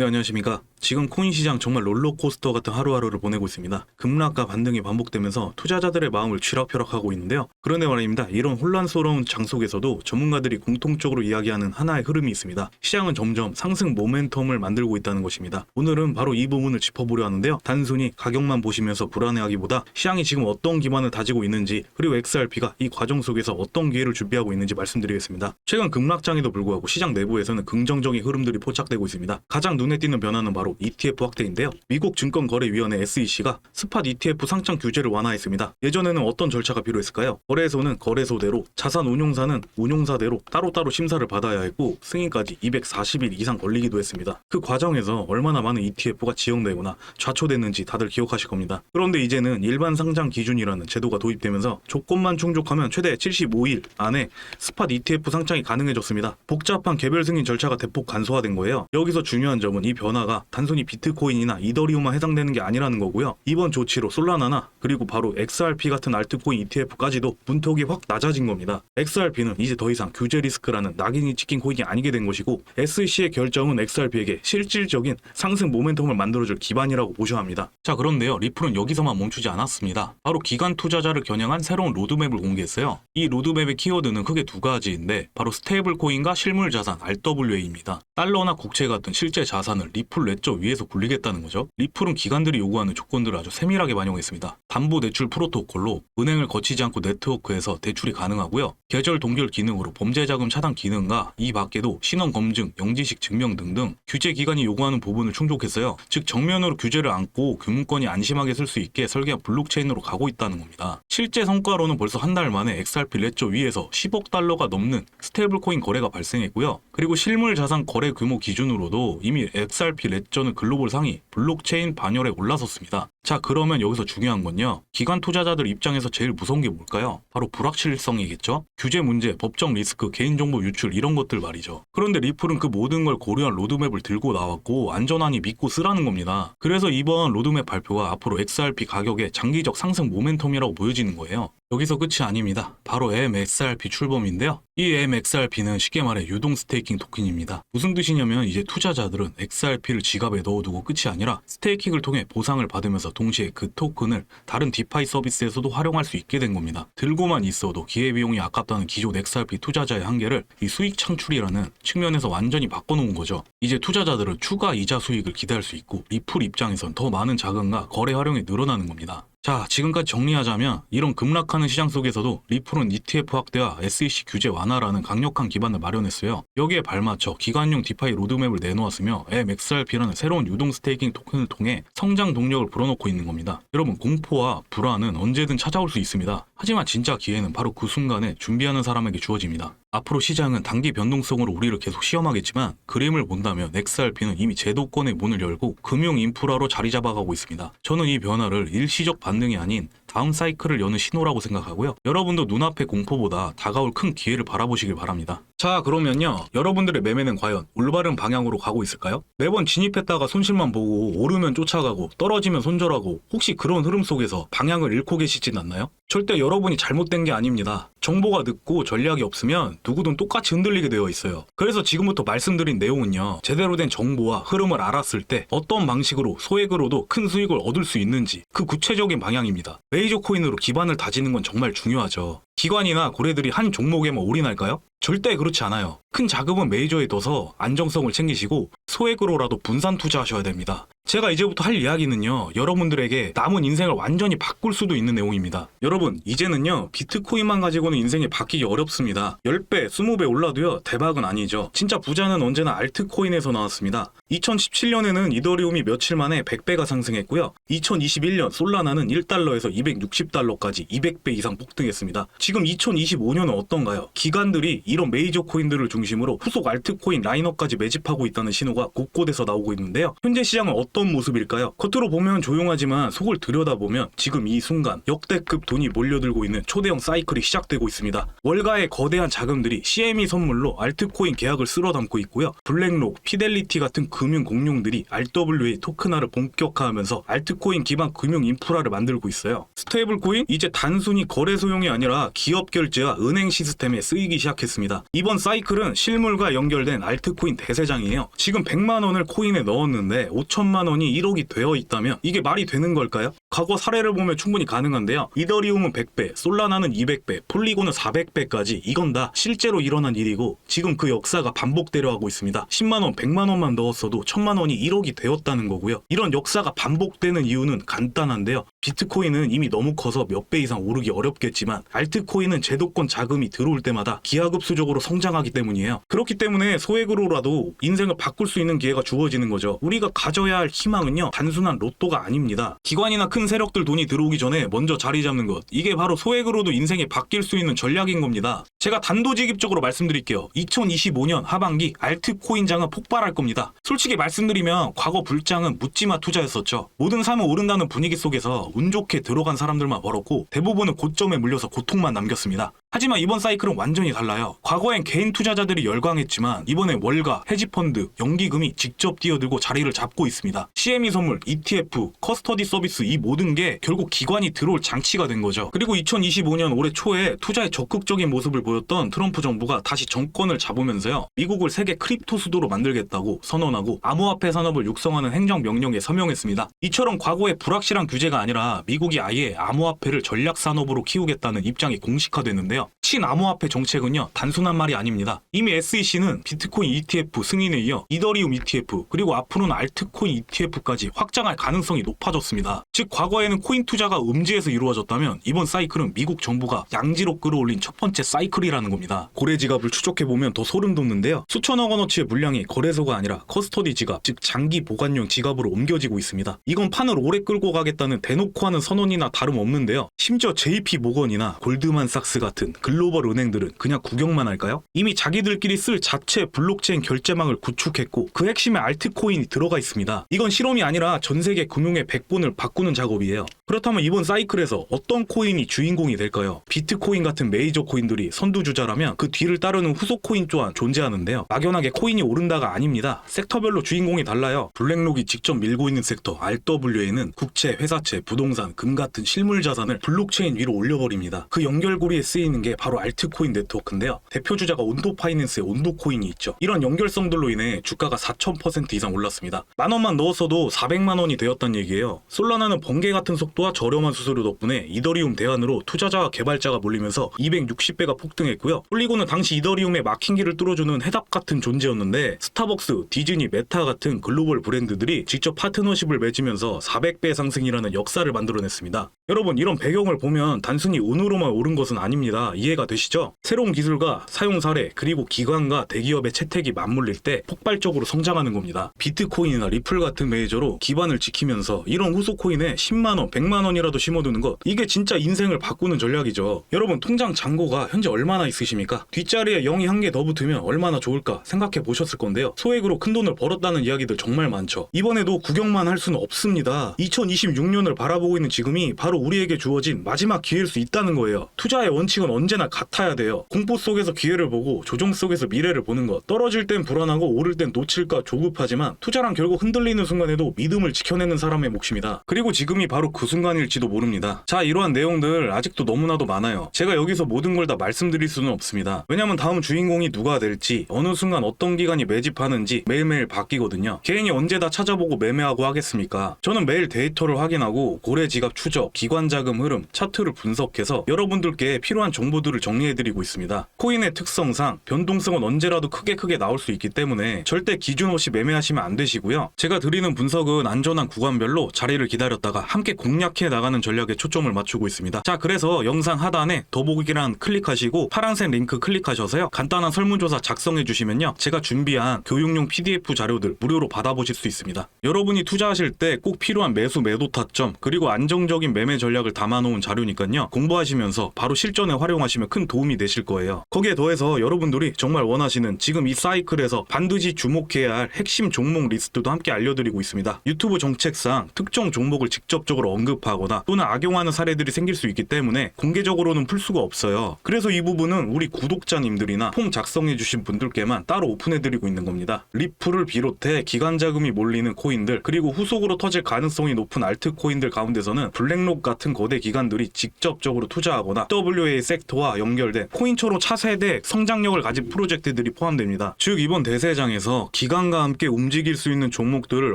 네, 안녕하십니까. 지금 코인 시장 정말 롤러코스터 같은 하루하루를 보내고 있습니다. 급락과 반등이 반복되면서 투자자들의 마음을 쥐락펴락하고 있는데요. 그런데 말입니다. 이런 혼란스러운 장 속에서도 전문가들이 공통적으로 이야기하는 하나의 흐름이 있습니다. 시장은 점점 상승 모멘텀을 만들고 있다는 것입니다. 오늘은 바로 이 부분을 짚어보려 하는데요. 단순히 가격만 보시면서 불안해하기보다 시장이 지금 어떤 기반을 다지고 있는지 그리고 XRP가 이 과정 속에서 어떤 기회를 준비하고 있는지 말씀드리겠습니다. 최근 급락장에도 불구하고 시장 내부에서는 긍정적인 흐름들이 포착되고 있습니다. 가장 눈에 띄는 변화는 바로 ETF 확대인데요. 미국 증권거래위원회 SEC가 스팟 ETF 상장 규제를 완화했습니다. 예전에는 어떤 절차가 필요했을까요? 거래소는 거래소대로, 자산 운용사는 운용사대로 따로따로 심사를 받아야 했고 승인까지 240일 이상 걸리기도 했습니다. 그 과정에서 얼마나 많은 ETF가 지용되거나 좌초됐는지 다들 기억하실 겁니다. 그런데 이제는 일반 상장 기준이라는 제도가 도입되면서 조건만 충족하면 최대 75일 안에 스팟 ETF 상장이 가능해졌습니다. 복잡한 개별 승인 절차가 대폭 간소화된 거예요. 여기서 중요한 점은 이 변화가 단 순히 비트코인이나 이더리움만 해당되는 게 아니라는 거고요. 이번 조치로 솔라나나 그리고 바로 XRP 같은 알트코인 ETF까지도 문턱이 확 낮아진 겁니다. XRP는 이제 더 이상 규제 리스크라는 낙인이 찍힌 코인이 아니게 된 것이고 SEC의 결정은 XRP에게 실질적인 상승 모멘텀을 만들어줄 기반이라고 보셔야 합니다. 자 그런데요 리플은 여기서만 멈추지 않았습니다. 바로 기관 투자자를 겨냥한 새로운 로드맵을 공개했어요. 이 로드맵의 키워드는 크게 두 가지인데 바로 스테이블 코인과 실물 자산 RWA입니다. 달러나 국채 같은 실제 자산을 리플 레저 위에서 굴리겠다는 거죠. 리플은 기관들이 요구하는 조건들을 아주 세밀하게 반영했습니다. 담보 대출 프로토콜로 은행을 거치지 않고 네트워크에서 대출이 가능하고요. 계절 동결 기능으로 범죄 자금 차단 기능과 이 밖에도 신원 검증, 영지식 증명 등등 규제 기관이 요구하는 부분을 충족했어요. 즉 정면으로 규제를 안고 금융권이 안심하게 쓸 수 있게 설계한 블록체인으로 가고 있다는 겁니다. 실제 성과로는 벌써 한 달 만에 XRP 레저 위에서 10억 달러가 넘는 스테이블 코인 거래가 발생했고요. 그리고 실물 자산 거래 규모 기준으로도 이미 XRP 레 저는 글로벌 상위 블록체인 반열에 올라섰습니다. 자 그러면 여기서 중요한 건요. 기관 투자자들 입장에서 제일 무서운 게 뭘까요? 바로 불확실성이겠죠. 규제 문제, 법적 리스크, 개인정보 유출 이런 것들 말이죠. 그런데 리플은 그 모든 걸 고려한 로드맵을 들고 나왔고 안전하니 믿고 쓰라는 겁니다. 그래서 이번 로드맵 발표가 앞으로 XRP 가격의 장기적 상승 모멘텀이라고 보여지는 거예요. 여기서 끝이 아닙니다. 바로 MXRP 출범인데요. 이 MXRP는 쉽게 말해 유동 스테이킹 토큰입니다. 무슨 뜻이냐면 이제 투자자들은 XRP를 지갑에 넣어두고 끝이 아니라 스테이킹을 통해 보상을 받으면서 동시에 그 토큰을 다른 디파이 서비스에서도 활용할 수 있게 된 겁니다. 들고만 있어도 기회비용이 아깝다는 기존 XRP 투자자의 한계를 이 수익 창출이라는 측면에서 완전히 바꿔놓은 거죠. 이제 투자자들은 추가 이자 수익을 기대할 수 있고 리플 입장에선 더 많은 자금과 거래 활용이 늘어나는 겁니다. 자, 지금까지 정리하자면 이런 급락하는 시장 속에서도 리플은 ETF 확대와 SEC 규제 완화라는 강력한 기반을 마련했어요. 여기에 발맞춰 기관용 디파이 로드맵을 내놓았으며 MXRP라는 새로운 유동 스테이킹 토큰을 통해 성장 동력을 불어넣고 있는 겁니다. 여러분, 공포와 불안은 언제든 찾아올 수 있습니다. 하지만 진짜 기회는 바로 그 순간에 준비하는 사람에게 주어집니다. 앞으로 시장은 단기 변동성으로 우리를 계속 시험하겠지만 그림을 본다면 XRP는 이미 제도권의 문을 열고 금융 인프라로 자리 잡아가고 있습니다. 저는 이 변화를 일시적 반등이 아닌 다음 사이클을 여는 신호라고 생각하고요. 여러분도 눈앞의 공포보다 다가올 큰 기회를 바라보시길 바랍니다. 자, 그러면요. 여러분들의 매매는 과연 올바른 방향으로 가고 있을까요? 매번 진입했다가 손실만 보고 오르면 쫓아가고 떨어지면 손절하고 혹시 그런 흐름 속에서 방향을 잃고 계시진 않나요? 절대 여러분이 잘못된 게 아닙니다. 정보가 늦고 전략이 없으면 누구든 똑같이 흔들리게 되어 있어요. 그래서 지금부터 말씀드린 내용은요. 제대로 된 정보와 흐름을 알았을 때 어떤 방식으로 소액으로도 큰 수익을 얻을 수 있는지 그 구체적인 방향입니다. 메이저 코인으로 기반을 다지는 건 정말 중요하죠. 기관이나 고래들이 한 종목에만 올인할까요? 절대 그렇지 않아요. 큰 자금은 메이저에 둬서 안정성을 챙기시고 소액으로라도 분산 투자하셔야 됩니다. 제가 이제부터 할 이야기는요, 여러분들에게 남은 인생을 완전히 바꿀 수도 있는 내용입니다. 여러분, 이제는요, 비트코인만 가지고는 인생이 바뀌기 어렵습니다. 10배, 20배 올라도요, 대박은 아니죠. 진짜 부자는 언제나 알트코인에서 나왔습니다. 2017년에는 이더리움이 며칠 만에 100배가 상승했고요. 2021년 솔라나는 1달러에서 260달러까지 200배 이상 폭등했습니다. 지금 2025년은 어떤가요? 기관들이 이런 메이저 코인들을 중심으로 후속 알트코인 라인업까지 매집하고 있다는 신호가 곳곳에서 나오고 있는데요. 현재 시장은 어떤 모습일까요? 겉으로 보면 조용하지만 속을 들여다보면 지금 이 순간 역대급 돈이 몰려들고 있는 초대형 사이클이 시작되고 있습니다. 월가의 거대한 자금들이 CME 선물로 알트코인 계약을 쓸어 담고 있고요. 블랙록, 피델리티 같은 금융 공룡들이 RWA 토큰화를 본격화하면서 알트코인 기반 금융 인프라를 만들고 있어요. 스테이블 코인 이제 단순히 거래 소용이 아니라 기업 결제와 은행 시스템에 쓰이기 시작했습니다. 이번 사이클은 실물과 연결된 알트코인 대세장이에요. 지금 100만 원을 코인에 넣었는데 5천만 원이 1억이 되어 있다면 이게 말이 되는 걸까요? 과거 사례를 보면 충분히 가능한데요. 이더리움은 100배, 솔라나는 200배, 폴리곤은 400배까지 이건 다 실제로 일어난 일이고 지금 그 역사가 반복되려 하고 있습니다. 10만 원, 100만 원만 넣었어도 1000만 원이 1억이 되었다는 거고요. 이런 역사가 반복되는 이유는 간단한데요. 비트코인은 이미 너무 커서 몇 배 이상 오르기 어렵겠지만 알 트코인은 제도권 자금이 들어올 때마다 기하급수적으로 성장하기 때문이에요. 그렇기 때문에 소액으로라도 인생을 바꿀 수 있는 기회가 주어지는 거죠. 우리가 가져야 할 희망은요. 단순한 로또가 아닙니다. 기관이나 큰 세력들 돈이 들어오기 전에 먼저 자리 잡는 것. 이게 바로 소액으로도 인생이 바뀔 수 있는 전략인 겁니다. 제가 단도직입적으로 말씀드릴게요. 2025년 하반기 알트코인 장은 폭발할 겁니다. 솔직히 말씀드리면 과거 불장은 묻지마 투자였었죠. 모든 삶은 오른다는 분위기 속에서 운 좋게 들어간 사람들만 벌었고 대부분은 고점에 물려서 고통만 남겼습니다. 하지만 이번 사이클은 완전히 달라요. 과거엔 개인 투자자들이 열광했지만 이번엔 월가, 헤지펀드, 연기금이 직접 뛰어들고 자리를 잡고 있습니다. CME 선물, ETF, 커스터디 서비스 이 모든 게 결국 기관이 들어올 장치가 된 거죠. 그리고 2025년 올해 초에 투자에 적극적인 모습을 보였던 트럼프 정부가 다시 정권을 잡으면서요. 미국을 세계 크립토 수도로 만들겠다고 선언하고 암호화폐 산업을 육성하는 행정 명령에 서명했습니다. 이처럼 과거의 불확실한 규제가 아니라 미국이 아예 암호화폐를 전략 산업으로 키우겠다는 입장이 공식화됐는데요. 친암호화폐 정책은요 단순한 말이 아닙니다. 이미 SEC는 비트코인 ETF 승인에 이어 이더리움 ETF 그리고 앞으로는 알트코인 ETF까지 확장할 가능성이 높아졌습니다. 즉 과거에는 코인 투자가 음지에서 이루어졌다면 이번 사이클은 미국 정부가 양지로 끌어올린 첫 번째 사이클이라는 겁니다. 고래 지갑을 추적해 보면 더 소름 돋는데요. 수천억 원어치의 물량이 거래소가 아니라 커스터디 지갑, 즉 장기 보관용 지갑으로 옮겨지고 있습니다. 이건 판을 오래 끌고 가겠다는 대놓고 하는 선언이나 다름없는데요. 심지어 JP 모건이나 골드만삭스 같은 글로 벌 은행들은 그냥 구경만 할까요? 이미 자기들끼리 쓸 자체 블록체인 결제망을 구축했고 그 핵심에 알트코인이 들어가 있습니다. 이건 실험이 아니라 전 세계 금융의 백본을 바꾸는 작업이에요. 그렇다면 이번 사이클에서 어떤 코인이 주인공이 될까요? 비트코인 같은 메이저 코인들이 선두주자라면 그 뒤를 따르는 후속 코인 또한 존재하는데요. 막연하게 코인이 오른다가 아닙니다. 섹터별로 주인공이 달라요. 블랙록이 직접 밀고 있는 섹터 RWA는 국채, 회사채, 부동산, 금 같은 실물 자산을 블록체인 위로 올려버립니다. 그 연결고리에 쓰이는 게 바로 알트코인 네트워크인데요. 대표 주자가 온도 파이낸스의 온도 코인이 있죠. 이런 연결성들로 인해 주가가 4,000% 이상 올랐습니다. 만 원만 넣었어도 400만 원이 되었단 얘기예요. 솔라나는 번개 같은 속도 와 저렴한 수수료 덕분에 이더리움 대안으로 투자자와 개발자가 몰리면서 260배가 폭등했고요. 폴리곤은 당시 이더리움의 막힌 길을 뚫어주는 해답 같은 존재였는데 스타벅스, 디즈니, 메타 같은 글로벌 브랜드들이 직접 파트너십을 맺으면서 400배 상승이라는 역사를 만들어냈습니다. 여러분 이런 배경을 보면 단순히 운으로만 오른 것은 아닙니다. 이해가 되시죠? 새로운 기술과 사용 사례 그리고 기관과 대기업의 채택이 맞물릴 때 폭발적으로 성장하는 겁니다. 비트코인이나 리플 같은 메이저로 기반을 지키면서 이런 후속 코인에 10만 원, 100만 원이라도 심어두는 것 이게 진짜 인생을 바꾸는 전략이죠. 여러분 통장 잔고가 현재 얼마나 있으십니까? 뒷자리에 0이 한 개 더 붙으면 얼마나 좋을까 생각해 보셨을 건데요. 소액으로 큰 돈을 벌었다는 이야기들 정말 많죠. 이번에도 구경만 할 수는 없습니다. 2026년을 바라보고 있는 지금이 바로 우리에게 주어진 마지막 기회일 수 있다는 거예요. 투자의 원칙은 언제나 같아야 돼요. 공포 속에서 기회를 보고 조정 속에서 미래를 보는 것. 떨어질 땐 불안하고 오를 땐 놓칠까 조급하지만 투자란 결국 흔들리는 순간에도 믿음을 지켜내는 사람의 몫입니다. 그리고 지금이 바로 그 순간일지도 모릅니다. 자, 이러한 내용들 아직도 너무나도 많아요. 제가 여기서 모든 걸 다 말씀드릴 수는 없습니다. 왜냐면 다음 주인공이 누가 될지, 어느 순간 어떤 기관이 매집하는지 매일매일 바뀌거든요. 개인이 언제 다 찾아보고 매매하고 하겠습니까? 저는 매일 데이터를 확인하고 고래 지갑 추적, 기관 자금 흐름, 차트를 분석해서 여러분들께 필요한 정보들을 정리해드리고 있습니다. 코인의 특성상 변동성은 언제라도 크게 크게 나올 수 있기 때문에 절대 기준 없이 매매하시면 안 되시고요. 제가 드리는 분석은 안전한 구간별로 자리를 기다렸다가 함께 공 략해 나가는 전략에 초점을 맞추고 있습니다. 자, 그래서 영상 하단에 더보기란 클릭하시고 파란색 링크 클릭하셔서요. 간단한 설문조사 작성해 주시면요. 제가 준비한 교육용 PDF 자료들 무료로 받아보실 수 있습니다. 여러분이 투자하실 때 꼭 필요한 매수 매도 타점 그리고 안정적인 매매 전략을 담아놓은 자료니까요. 공부하시면서 바로 실전에 활용하시면 큰 도움이 되실 거예요. 거기에 더해서 여러분들이 정말 원하시는 지금 이 사이클에서 반드시 주목해야 할 핵심 종목 리스트도 함께 알려드리고 있습니다. 유튜브 정책상 특정 종목을 직접적으로 언급 하거나 또는 악용하는 사례들이 생길 수 있기 때문에 공개적으로는 풀 수가 없어요. 그래서 이 부분은 우리 구독자님들이나 폼 작성해주신 분들께만 따로 오픈해드리고 있는 겁니다. 리플을 비롯해 기관 자금이 몰리는 코인들 그리고 후속으로 터질 가능성이 높은 알트 코인들 가운데서는 블랙록 같은 거대 기관들이 직접적으로 투자하거나 WA 섹터와 연결된 코인처로 차세대 성장력을 가진 프로젝트들이 포함됩니다. 즉 이번 대세장에서 기관과 함께 움직일 수 있는 종목들을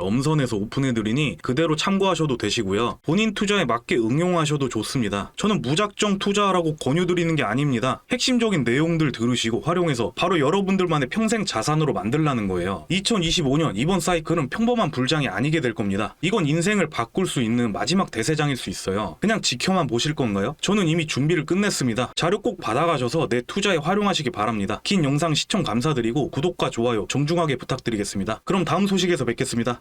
엄선해서 오픈해드리니 그대로 참고하셔도 되시고요. 본인 투자에 맞게 응용하셔도 좋습니다. 저는 무작정 투자하라고 권유드리는 게 아닙니다. 핵심적인 내용들 들으시고 활용해서 바로 여러분들만의 평생 자산으로 만들라는 거예요. 2025년 이번 사이클은 평범한 불장이 아니게 될 겁니다. 이건 인생을 바꿀 수 있는 마지막 대세장일 수 있어요. 그냥 지켜만 보실 건가요? 저는 이미 준비를 끝냈습니다. 자료 꼭 받아가셔서 내 투자에 활용하시기 바랍니다. 긴 영상 시청 감사드리고 구독과 좋아요 정중하게 부탁드리겠습니다. 그럼 다음 소식에서 뵙겠습니다.